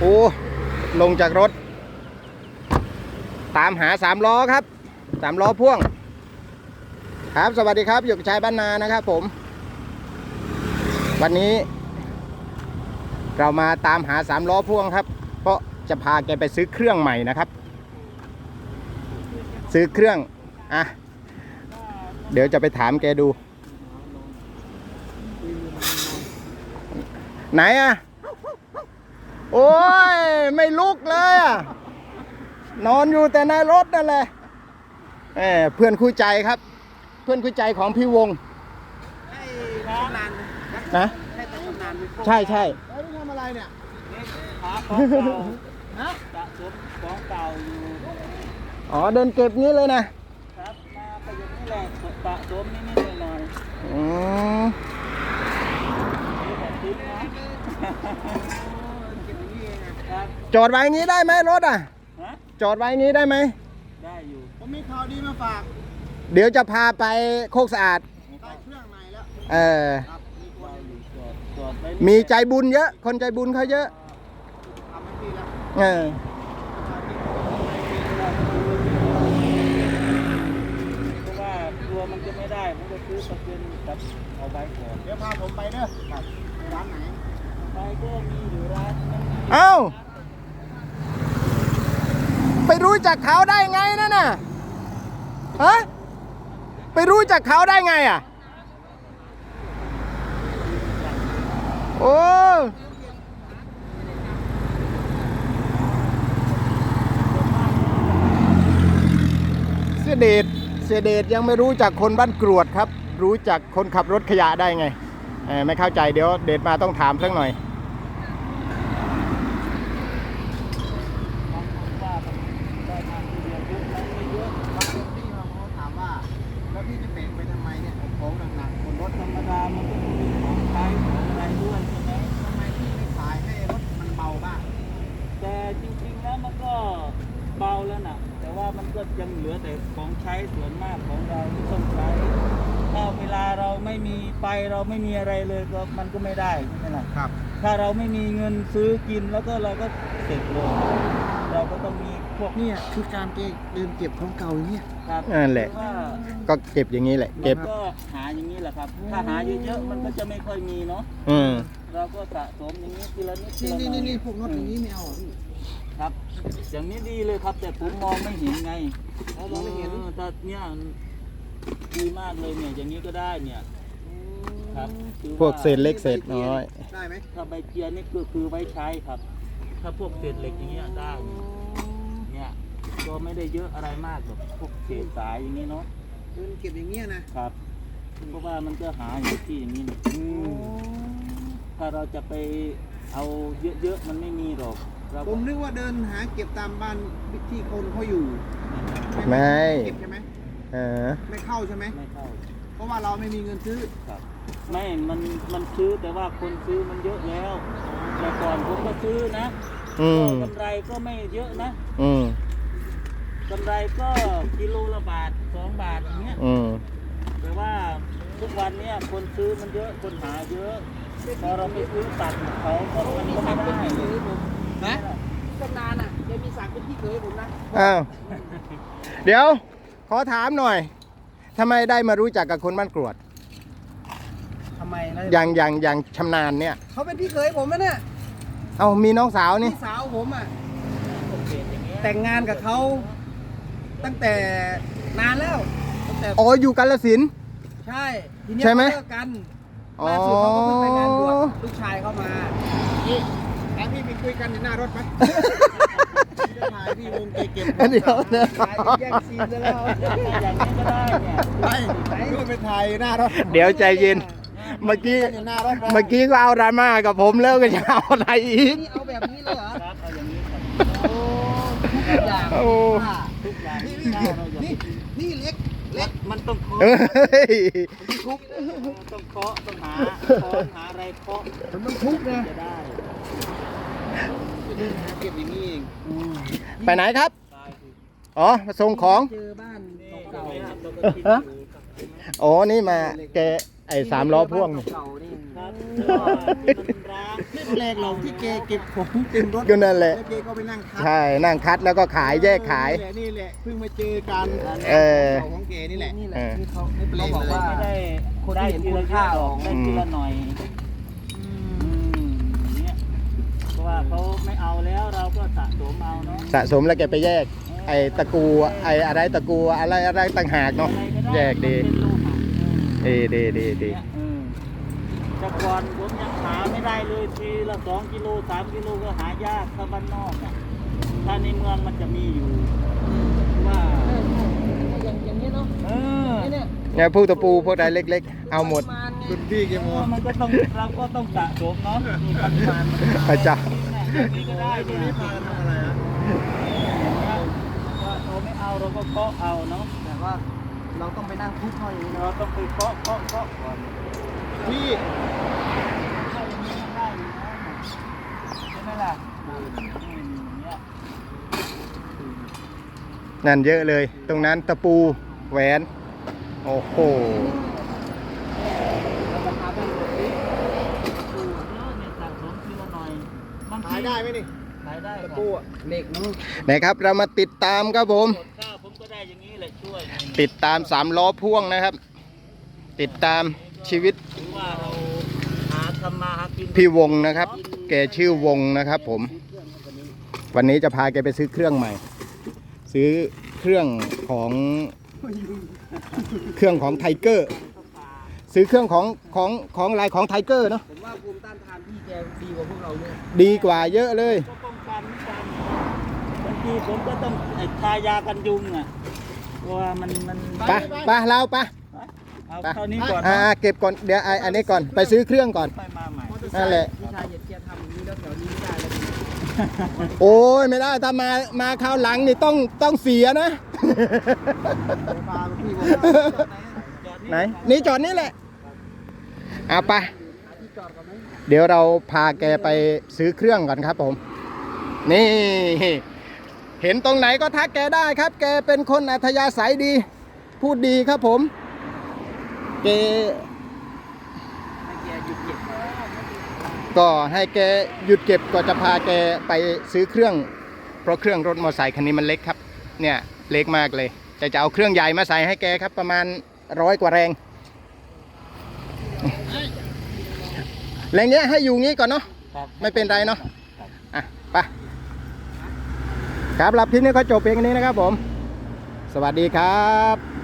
โอ้ลงจากรถ ตามหาสามล้อครับสามล้อพ่วง ครับสวัสดีครับอยู่กับชายบ้านนานะครับผม วันนี้ เรามาตามหาสามล้อพ่วงครับ เพราะจะพาแกไปซื้อเครื่องใหม่นะครับ ซื้อเครื่องอะเดี๋ยวจะไปถามแกดู ไหนอะ โอ้ย ไม่ลุกเลยอะนอนอยู่แต่ในรถนั่นแหละเออเพื่อนคู่ใจครับ เพื่อนคู่ใจของพี่วงชำนาญนะใช่แต่ชำนาญไหมใช่ใช่เอ้ยทำอะไรเนี่ยหาของเก่าฮะสะสมของเก่าอยู่อ๋อเดินเก็บนี้เลยนะครับมาก็อย่างนี้แหละสะสมนิดๆหน่อยอืม จอดไว้อย่างนี้ได้ไหมรถอะ ฮะจอดไว้อย่างนี้ได้ไหม ได้อยู่ผมมีข่าวดีมาฝากเดี๋ยวจะพาไปโคกสะอาด ได้เครื่องใหม่แล้วเออ ครับมีคนได้อยู่จอดจอดไว้มีใจบุญเยอะ คนใจบุญเขาเยอะ ทำให้พี่แล้วเออ เพราะว่าตัวมันจะไม่ได้ผมก็ซื้อประกันกับเอาไว้ก่อนเดี๋ยวพาผมไปเด้อครับไปร้านไหนไปก็มีอยู่ร้านนั้น เอ้า ไปรู้จักเขาได้ไงนั่นน่ะฮะไปรู้จักเขาได้ไงอะ โอ้เสเดชเสเดชยังไม่รู้จักคนบ้านกรวดครับ รู้จักคนขับรถขยะได้ไงไม่เข้าใจเดี๋ยวเดชมาต้องถามสักหน่อย บางคนว่าได้มาทีเดียวเยอะนั้นไม่เยอะ บางคนพี่มาเขาถามว่า แล้วพี่จะเบรกไปทำไมเนี่ยของหนักๆคน ร ร ถ ถ ธรรมดามันก็มีของใช้ของอะไรด้วยใช่ไหม ทำไมพี่ไม่ขายให้รถมันเบาบ้าง แต่จริงๆแล้วมันก็เบาแล้วนะแต่ว่ามันก็ ยังเหลือแต่ของใช้ส่วนมากของเราที่ต้องใช้ถ้าเวลาเราไม่มีไปเราไม่มีอะไรเลยก็มันก็ไม่ได้ใช่ไหมล่ะครับ ถ้าเราไม่มีเงินซื้อกินแล้วก็เราก็เสร็จเลยเราก็ต้องมีพวกเนี่ยคือการเก็บเดินเก็บของเก่าอย่างเนี่ยครับนั่นแหละว่าก็เก็บอย่างนี้แหละ เก็บมันก็หาอย่างนี้แหละครับ ถ้าหาเยอะๆมันก็จะไม่ค่อยมีเนาะ อืม เราก็สะสมอย่างนี้ทีละนิดทีนี่ละหนี่น่อยนี่พวกรถอย่างนี้ไม่เอาเหรอพี่ครับ อย่างนี้ดีเลยครับ แต่ผมมองไม่เห็นไงอ๋อมองไม่เห็นออแต่เนี่ยดีมากเลยเนี่ยอย่างนี้ก็ได้เนี่ยครับคือพวกเศษเล็กเศษน้อย ได้ไหมถ้าใบเกียร์นี่คือคือไว้ใช้ครับ ถ้าพวกเศษเหล็กอย่างเงี้ยได้เนี่ย ก็ไม่ได้เยอะอะไรมากหรอกพวกเศษสายอย่างนี้เนาะเดินเก็บอย่างเงี้ยนะครับ เพราะว่ามันจะหาอยู่ที่อย่างนี้เนี่ย ถ้าเราจะไปเอาเยอะๆมันไม่มีหรอกเราผมนึกว่าเดินหาเก็บตามบ้านที่คนเขาอยู่ไม่ เก็บใช่ไหมเออ ไม่เข้าใช่ไหมไม่เข้าเพราะว่าเราไม่มีเงินซื้อครับไม่มันมันซื้อแต่ว่าคนซื้อมันเยอะแล้วแต่ก่อนผมก็ซื้อนะอืมกำไรก็ไม่เยอะนะอืมกำไรก็กิโลละบาทสองบาทอย่างเงี้ยอืมแต่ว่าทุกวันเนี้ยคนซื้อมันเยอะคนหาเยอะ พอเราไปซื้อตัดเขาก็มันก็ไม่ได้เลยนะตำนานอะจะมีสักดิ์เป็นพี่เคยผมนะอ้าวเดี๋ยว ขอถามหน่อยทำไมได้มารู้จักกับคนบ้านกรวด ทำไมนะอย่างอย่างอย่างชำนาญเนี่ย เขาเป็นพี่เคยผมนะเนี่ยเอามีน้องสาวนี่ พี่สาวผมอะโอเคอย่างเงี้ยแต่งงานกับเขา ตั้งแต่นานแล้วตั้งแต่ อ๋อ อยู่กาลสินธุ์ ใช่ ทีเนี้ยใช่ไหมเขาเลิกกันอ๋อ ล่าสุดเขาก็ กันในหน้ารถไหมพี่จะถ่ายพี่วงเก็บเดี๋ยวนะถ่ายแย่งซีนซะแล้วอย่างนี้ก็ได้เนี่ยไปไหนก็ไปถ่ายหน้ารถเดี๋ยวใจเย็น เมื่อกี้อยู่หน้ารถเมื่อกี้ก็เอาดราม่ากับผมแล้วก็จะเอาอะไรอีกนี่เอาแบบนี้เลยเหรอครับเอาอย่างนี้ครับโอ้ทุกอย่างโอ้ทุกอย่างนี่ที่นี่ได้เราอย่านี่ไปนี่เล็กเล็กมันต้องเคาะเอ้ยทุบต้องเคาะต้องหาค้อนหาอะไรเคาะมันต้องทุบนะจะได้นี่หา เก็บอย่างนี้เองไปไหนครับตายคืออ๋อ มาส่งของเจอบ้านนี่เก่าเราๆก็คิดอยู่อ๋อ นี่มาแกไอ้สามล้อพ่วงนี่ เก่าๆนี่ครับที่มันร้ไม่แปลกหรอกที่แกเก็บของเต็มรถก็นั่นแหละแล้วแกก็ไปนั่งคัดใช่ นั่งคัดแล้วก็ขายแยกขาย นี่แหละนี่แหละเพิ่งมาเจอกันเออ ของแกนี่แหละนี่แหละเออที่เขาไม่แปลเขากบอกว่าเลยไม่ได้คนได้ที่เห็นทีละคุณค่าหรอกของได้ทีละหน่อยอืมอย่างเงี้ยเพราะ ว่าเขาไม่เอาแล้วเราก็สะสมเอาเนาะสะสมแล้วแกไปแยก ไอ้ตะกูไอ้อะไรตะกูอะไรอะไรต่างหากเนาะอะไรก็ได้แยกดีมันเป็นโลหะเออดีดีดีดีเนี่ยเออแต่ก่อนผมยังหาไม่ได้เลยทีละสองกิโลสามกิโลก็หายากถ้าบ้านนอกอะถ้าในเมืองมันจะมีอยู่ว่า อย่างอย่าง นี้เนาะเออเนี่ยเนี่ยพวกตะปูพวกอะไรเล็ก ๆ เอาหมดคุณพี่แกมองมันก็ต้องเราก็ต้องสะสมเนาะมีปริมาณพระเจ้าอย่างนี้ก็ได้ตัวเนี่นี้ยพากันทำอะไรฮะว่าเราไม่เอาเราก็เคาะเอาเนาะแต่ว่าเราต้องไปนั่งทุบเขาอย่างนี้เราเนาะต้องไปเคาะเคาะเคาะก่อนพี่ถ้าอย่างนี้มันได้อยู่นะใช่ไหมล่ะอืมอย่างเงี้ยนั่นเยอะเลย ตรงนั้นตะปู แหวน โอ้โหเราจะพาไปดูสิดูเยอะเนี่ยสะสมทีละหน่อยบางทีขายได้ไหมนี่ขายได้ตะครับปูอะเหล็กเนาะนะครับ เรามาติดตามครับผมกดข้าวผมก็ได้อย่างนี้แหละช่วย ติดตามสามล้อพ่วงนะครับ ติดตามชีวิตถือว่าเราหาทำมาหากินพี่วงนะครับ แกชื่อวงนะครับผม วันนี้จะพาแกไปซื้อเครื่องใหม่ ซื้อเครื่องของ เครื่องของไทเกอร์ ซื้อเครื่องของของของอะไรของไทเกอร์เนาะผมว่าภูมิต้านทานพี่แกดีกว่าพวกเราเนี่ยดีกว่าเยอะเลย ก็ป้องกันเหมือนกันบางทีผมก็ต้องไอ้ทายากันยุงอะเพราะว่ามันมันไปไปเราไปเอาไปเท่านี้ก่อนอ่าเก็บก่อนเดี๋ยวไอ้อันนี้ก่อนไปซื้อเครื่องก่อน ไปมาใหม่นั่นแหละ พี่ชายเหยียดเกียร์ทำอย่างนี้แล้วแถวนี้ไม่ได้แล้ว โอ้ยไม่ได้ถ้ามามาคราวหลังนี่ต้องต้องเสียนะพาพี่ว่าจอดไหนไหนนี่จอดนี่แหละเอาไปหาที่จอดก่อนไหมเดี๋ยวเราพาแกไปซื้อเครื่องก่อนครับผม นี่ เห็นตรงไหนก็ทักแกได้ครับ แกเป็นคนอัธยาศัยดี พูดดีครับผม แก กหยุดเก็บก็ให้แกหยุดเก็บก็จะพาแกไปซื้อเครื่อง เพราะเครื่องรถมอเตอร์ไซค์คันนี้มันเล็กครับ เนี่ยเล็กมากเลย แต่จะเอาเครื่องใหญ่มาใส่ให้แกครับประมาณร้อยกว่าแรง แรงเนี้ยให้อยู่งี้ก่อนเนาะครับไม่เป็นไรเนาะอะไปครับรับคลิปนี้ก็จบเพียงนี้นะครับผม สวัสดีครับ